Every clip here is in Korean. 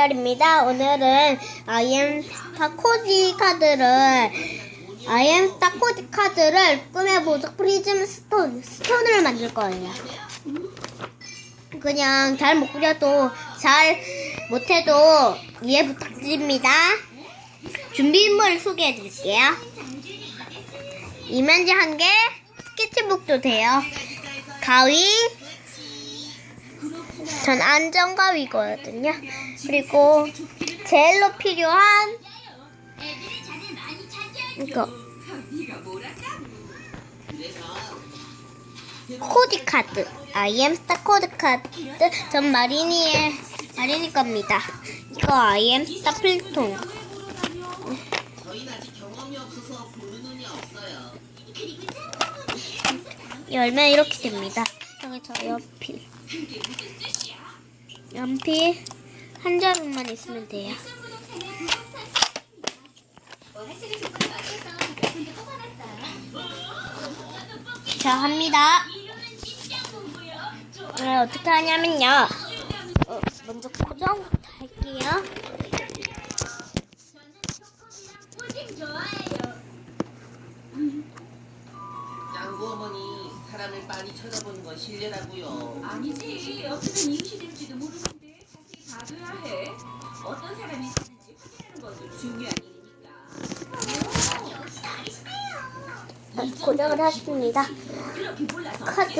대결입니다. 오늘은 아이엠스타 코지 카드를 아이엠스타 코지 카드를 꿈의 보석 프리즘 스톤 스톤을 만들 거예요. 그냥 잘 못 그려도 잘 못해도 이해 부탁드립니다. 준비물 소개해 드릴게요. 이면지 한 개, 스케치북도 돼요. 가위, 전 안전가위거든요. 그리고 제일로 필요한 이거 코디 카드 아이엠스타 코드 카드 전 마리니의 마리니 겁니다. 이거 아이엠스타 필통. 열면 이렇게 됩니다. 여기 저 연필 연필 한 자루만 있으면 돼요. 자 합니다. 네, 어떻게 하냐면요. 어, 먼저 고정부터 할게요. 어머니 사람을 빤히 쳐다보는 건 실례라고요. 아니지. 어쩌면 이웃이 될지도 봐둬야 해. 어떤 사람이 사는지 확인하는 것도 중요한 일이니까. 자, 고정을 했습니다. 카드.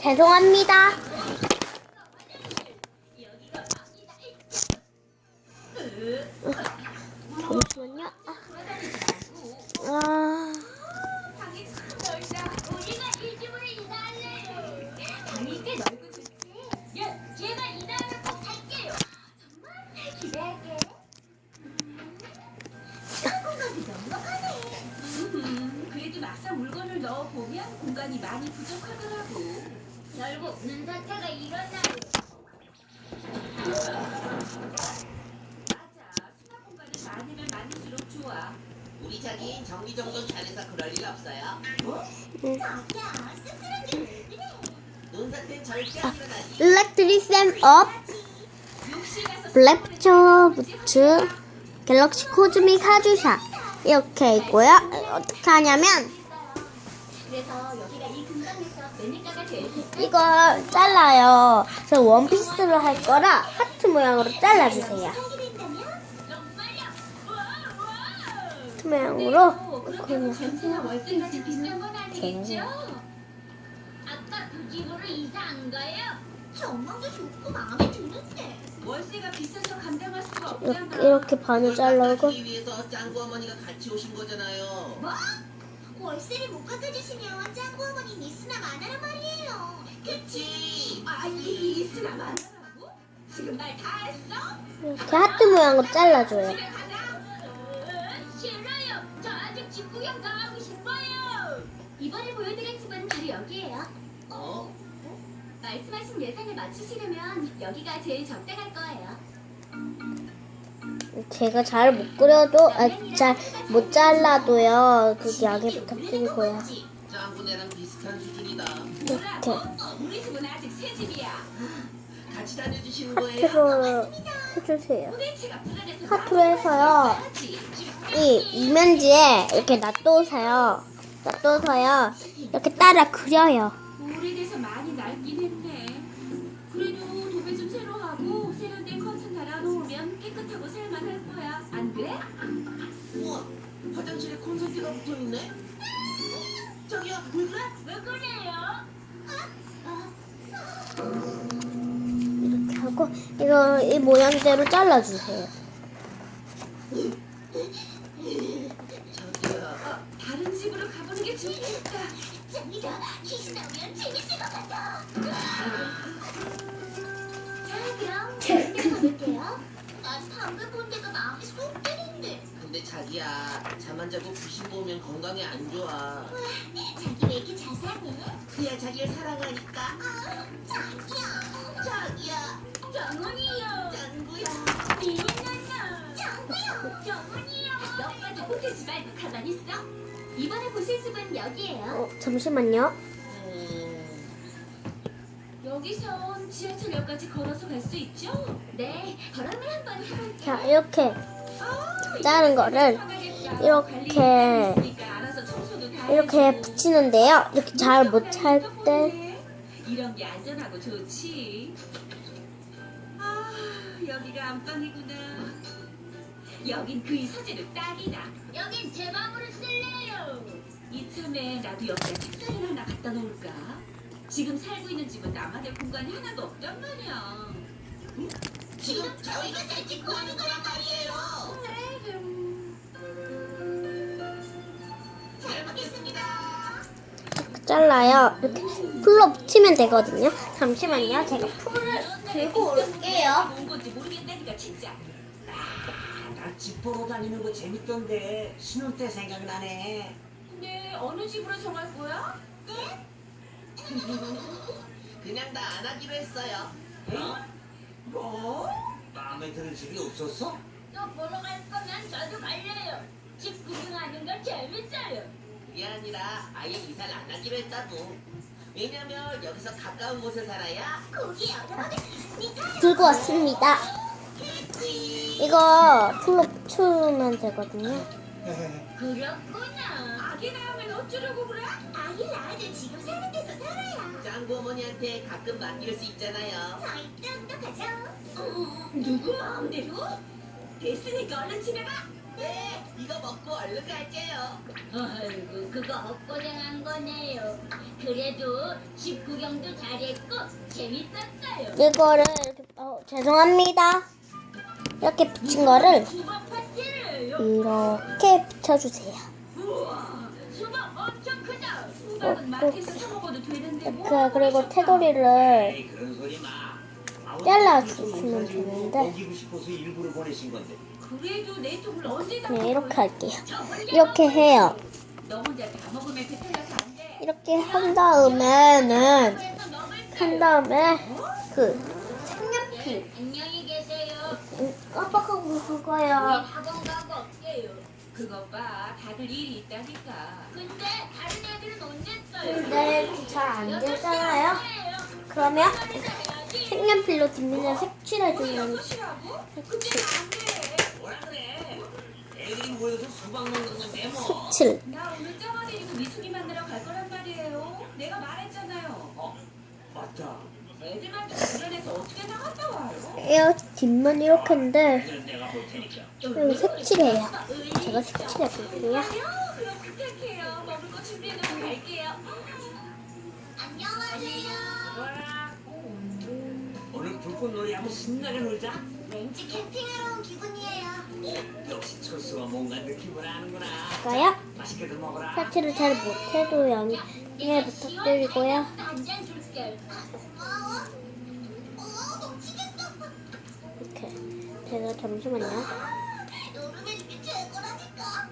죄송합니다. 수록 좋아. 우리 자기 정리정돈 잘해서 그럴 일 없어요. 절대 안 일어나지. 일렉트릭 샘업, 블랙처 부츠, 갤럭시 코즈미 카주샤 이렇게 있고요. 어떻게 하냐면 그래서 여기가 이 근방에서 매니가가 제일 비싸. 이거 잘라요. 저 원피스를 할 거라 하트 모양으로 잘라주세요. 모양으로 그냥. 아까 그 집으로 이사한 거예요? 정말도 좋고 마음에 드는데. 월세가 비싸서 감당할 수가 이렇게, 없잖아. 이렇게 반을 잘라고 하기 위해서 짱구 어머니가 같이 오신 거잖아요. 뭐? 월세를 못 깎아주시면 짱구 어머니 미스나 많아란 말이에요. 그치? 아, 이 이스나 만나라고? 지금 말다 했어? 이렇게 하트 모양으로 잘라줘요. 구경 더 하고 싶어요. 이번에 보여드릴 집은 바로 여기예요. 어? 말씀하신 예산에 맞추시려면 여기가 제일 적당할 거예요. 제가 잘 못 그려도 아, 잘 못 잘라도요. 그 양해 부탁드리고요. 짱구네랑 비슷한 수준이다. 이렇게 어, 우리 집은 아직 새 집이야. 같이 다녀주시는 거예요? 하트로 해주세요. 불안해서 하트로 해서요. 이 이면지에 이렇게 놔둬서요. 놔둬서요. 이렇게 따라 그려요. 오래돼서 많이 낡긴 했네. 그래도 도배 좀 새로 하고 세련된 커튼 달아놓으면 깨끗하고 살만할 거야. 안 그래? 우와, 화장실에 콘센트가 붙어 있네? 어? 저기요, 왜 그래? 왜 그래요? 이렇게 하고 이거 이 모양대로 잘라주세요. 다른 집으로 짱이가 귀신 나오면 재밌을 것 같아. 자, 그럼 다른 데 가볼게요. 난 방금 본 데가 마음에 쏙 드는데. 근데 자기야, 잠 안 자고 귀신 보면 건강에 안 좋아. 자기 왜 이렇게 자상해? 그야 자기를 사랑하니까. 아, 자기야. 자기야. 정원이요. 짱구야. 미니나나. 짱구야. 정원이요. 너까지 호텔지 말고 가만히 있어. 이번에 보실 숲은 여기예요. 어, 잠시만요. 여기선 지하철역까지 걸어서 갈 수 있죠? 네, 걸음을 한번 해볼게요. 자, 이렇게 아, 자른 거를. 이렇게 이렇게. 붙이는데요. 이렇게 잘 못 찰 때 이런 게 안전하고 좋지. 아, 여기가 안방이구나. 여긴 그 서재로 딱이다. 여긴 제 방으로 쓸래요. 이참에 나도 여기다 책상을 하나 갖다 놓을까? 지금 살고 있는 집은 나만의 공간이 하나도 없단 말이야. 지금 저희가 살 집 구하는 거란 말이에요. 잘 먹겠습니다. 잘라요. 이렇게 풀로 붙이면 되거든요. 잠시만요. 제가 풀을 들고 올게요. 뭔 건지 모르겠다니까 진짜. 나집 보러 다니는 거 재밌던데 신혼 때 생각나네. 근데 어느 집으로 정할 거야? 그냥 나안 하기로 했어요. 뭐? 마음에 드는 집이 없었어? 또 보러 갈 거면 저도 갈래요. 집 구경하는 거 재밌어요. 그게 아니라 아예 이사를 안 하기로 했다고. 왜냐면 여기서 가까운 곳에 살아야 거기 여러분들 있으니까. 들고 왔습니다. 이거 풀로 붙이면 되거든요. 그렇구나. 아기 낳으면 어쩌려고 그래? 아기 낳아도 지금 사는 데서 살아요. 짱구 어머니한테 가끔 맡길 수 있잖아요. 저희 똑똑하죠? 어, 누구 마음대로? 됐으니까 얼른 집에 가. 네, 이거 먹고 얼른 갈게요. 아이고 그거 헛고생한 거네요. 그래도 집 구경도 잘했고 재밌었어요. 이거를 이렇게 어, 죄송합니다. 이렇게 붙인 거를 이렇게 붙여주세요. 우와, 수박 엄청 크다. 수박은 마트에서 사 먹어도 되는데 뭐. 이렇게 그리고 테두리를 잘라주시면 되는데. 네, 이렇게? 할게요. 이렇게 해요. 이렇게 한 다음에는 한 다음에 그 색연필 깜빡하고 그거요. 학원 가고 없게요. 그것 봐, 다들 일이 있다니까. 근데 다른 애들은 언제 써요? 근데 잘 안 되잖아요. 그러면 색연필로 뒷면에 색칠해 주면 여섯이라고? 근데 안 돼. 뭐라 그래? 애들이 모여서 수박 먹는 건데 뭐. 색칠. 나 오늘 짱아 데리고 미숙이 만나러 갈 거란 말이에요. 내가 말했잖아요. 어 맞다. 애들만 주변에서 어떻게 나갔다 와요? 이 뒷면 이렇게 했는데 이건 내가 볼 테니까. 여기 색칠해요. 제가 색칠해 볼게요. 아니요, 그럼 부탁해요. 먹을 거 준비해 놓고 갈게요. 안녕하세요. 오늘 불꽃놀이 한번 신나게 놀자. 왠지 캠핑하러 온 기분이에요. 역시 철수가 뭔가 느낌을 아는구나. 가요. 맛있게들 먹어라. 색칠을 잘 못해도 양해 부탁드리고요. 한 이렇게 제가 잠시만요. 노름해준 게 최고라니까.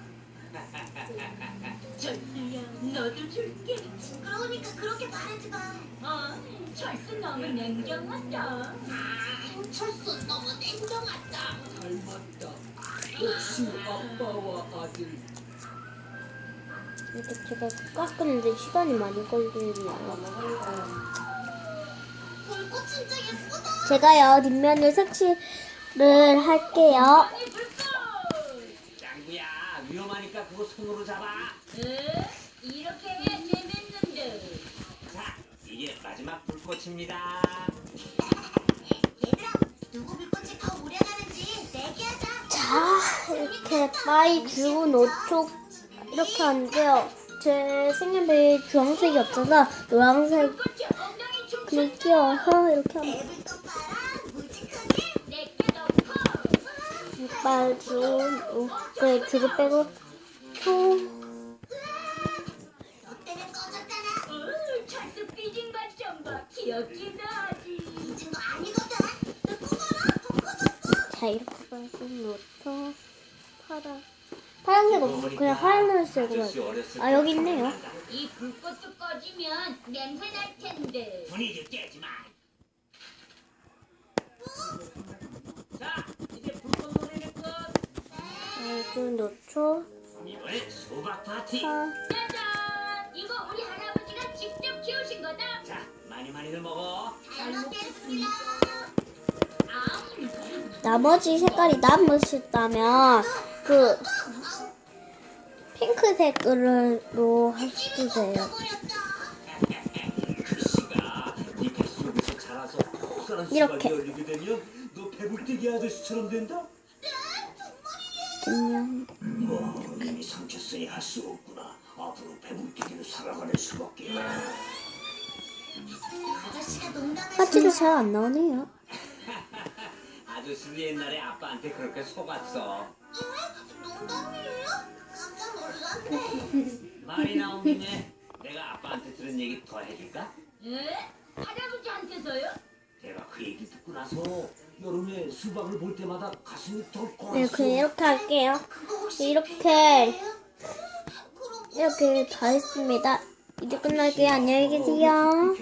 철수야, 너도 줄게. 그러니까 그렇게 말하지 마. 어, 철수 너무 냉정하다. 철수 너무 냉정하다. 닮았다. 역시 아빠와 아들. 이렇게 제가 깎는데 시간이 많이 걸리네요. 제가요 뒷면을 색칠을 할게요. 짱구야 위험하니까 그거 손으로 잡아. 에? 이렇게 해야 재밌는데. 자 이게 마지막 불꽃입니다. 얘들아, 누구 불꽃이 더 오래 가는지 내기하자. 자 이렇게 빠이 붉은 5초 이렇게 하는데요. 제 색연필 주황색이 없어서 노란색 그냥 끼워서 이렇게 하면. 이빨 준그 줄을 빼고 초. 자 이렇게 빨고 놓죠. 파란 파란색 없어 그냥 하얀색으로 아때 여기 있네요. 이 불꽃도 꺼지면 냄새 날 텐데. 분위기 깨지 마. 자, 이제 불꽃놀이는 끝. 아이고 놓죠. 이번엔 수박 파티. 아, 짜잔! 이거 우리 할아버지가 직접 키우신 거다. 자, 많이 많이들 먹어. 잘 먹겠습니다. 아, 나머지 색깔이 남으셨다면 그 핑크색으로 해주세요. 이렇게. 수박이 열리게 되면 너 배불뜨기 아저씨처럼 된다? 안녕. 뭐 이미 상처쓰니 할수 없구나. 앞으로 배불뜨기로 살아가는 수밖에. 아저씨가 농담을 파티도 잘 안 나오네요. 아저씨도 옛날에 아빠한테 그렇게 속았어. 농담이에요? 말이 나온 김에 내가 아빠한테 들은 얘기 더 해줄까? 에? 할아버지한테서요? 내가 그 얘기 듣고 나서 여름에 수박을 볼 때마다 가슴이 덜컥 네, 이렇게 할게요. 이렇게 이렇게 다 했습니다. 이제 끝날게요. 안녕히 계세요.